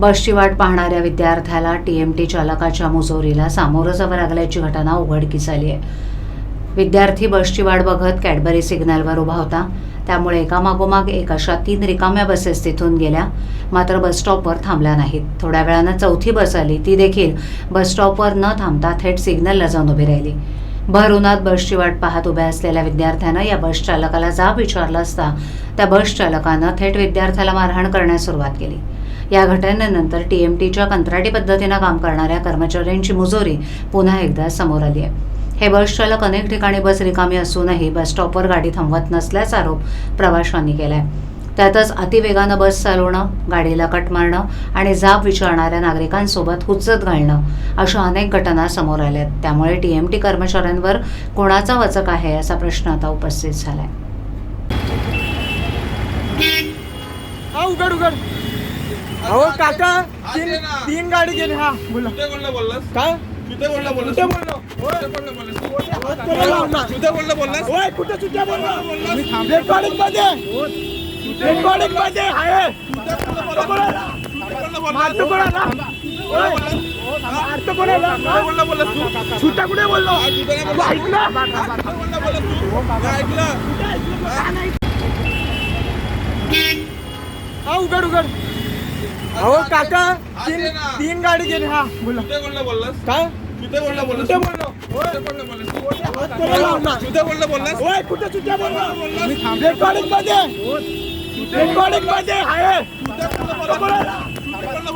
बसची वाट पाहणाऱ्या विद्यार्थ्याला टीएमटी चालकाच्या मुजोरीला सामोरं जावं लागल्याची घटना उघडकीस आली आहे. विद्यार्थी बसची वाट बघत कॅडबरी सिग्नलवर उभा होता. त्यामुळे एकामागोमाग एक अशा तीन रिकाम्या बसेस तिथून गेल्या. मात्र बसस्टॉपवर थांबल्या नाहीत. थोड्या वेळानं चौथी बस आली. ती देखील बसस्टॉपवर न थांबता थेट सिग्नलला जाऊन उभी राहिली. भर उन्हात बसची वाट पाहत उभ्या असलेल्या विद्यार्थ्यानं या बस चालकाला जाब विचारला असता त्या बस चालकानं थेट विद्यार्थ्याला मारहाण करण्यास सुरुवात केली. या घटनेनंतर टी एम टीच्या कंत्राटी पद्धतीनं काम करणाऱ्या कर्मचाऱ्यांची मुजोरी पुन्हा एकदा समोर आली आहे. हे बस चालक अनेक ठिकाणी बस रिकामी असूनही बस स्टॉपवर गाडी थांबवत नसल्याचा आरोप प्रवाशांनी केलाय. त्यातच अतिवेगानं बस चालवणं गाडीला कट मारणं आणि जाब विचारणाऱ्या नागरिकांसोबत हुज्जत घालणं अशा अनेक घटना समोर आल्यात त्यामुळे टी एम टी कर्मचाऱ्यांवर कोणाचा वचक आहे असा प्रश्न आता उपस्थित झालाय. उघड उघड. अहो काका तीन तीन गाडी गेली हा बोला काय कुठे बोलला कुठे बोललो कुठे बोलला? कुठे कुठे रेकॉर्डिंगमध्ये रेकॉर्डिंगमध्ये आहे मारतो कोणाला? मारतो कोणाला कुठे ऐकलं हा उघड उघड अहो काका तीन तीन गाडी गेली हा बोला कुठे बोलला बोललास काय कुठे बोलला कुठे बोललो कुठे बोलला कुठे? कुठे बोलला बोललास ओय कुठे सुट्ट्या बोललो रेकॉर्डिंगमध्ये रेकॉर्डिंगमध्ये आहे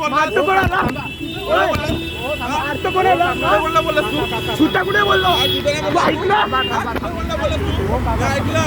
मारतो कोणाला? मारतो कोणाला कुठे बोलला बोललास तू सुट्ट्या कुठे बोललो कुठे ऐकलं बोलला ऐकलं